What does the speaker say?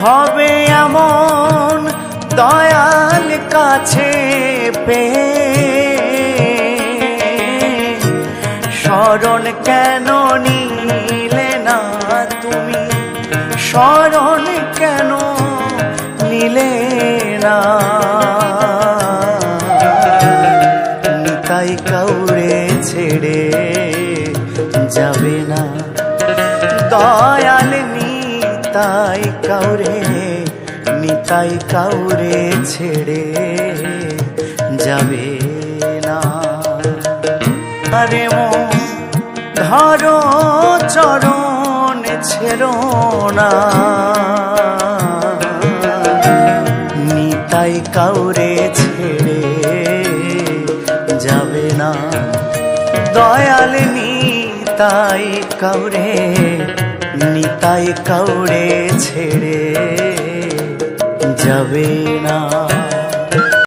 হবে এমন দয়াল কাছে পেয়ে। শরণ কেন নিলে না তুমি? শরণ কেন নিলে না? নিতাই কাউরে ছেড়ে যাবে না। দয়াল নিতাই কাউরে নিতাই কাউরে ছেড়ে যাবে না। আরে মো ধরো চরণ ছেড়ো না। নিতাই কাউরে ছেড়ে যাবে না। দয়াল নিতাই কাউরে নিতাই কাউরে ছেড়ে যাবে না।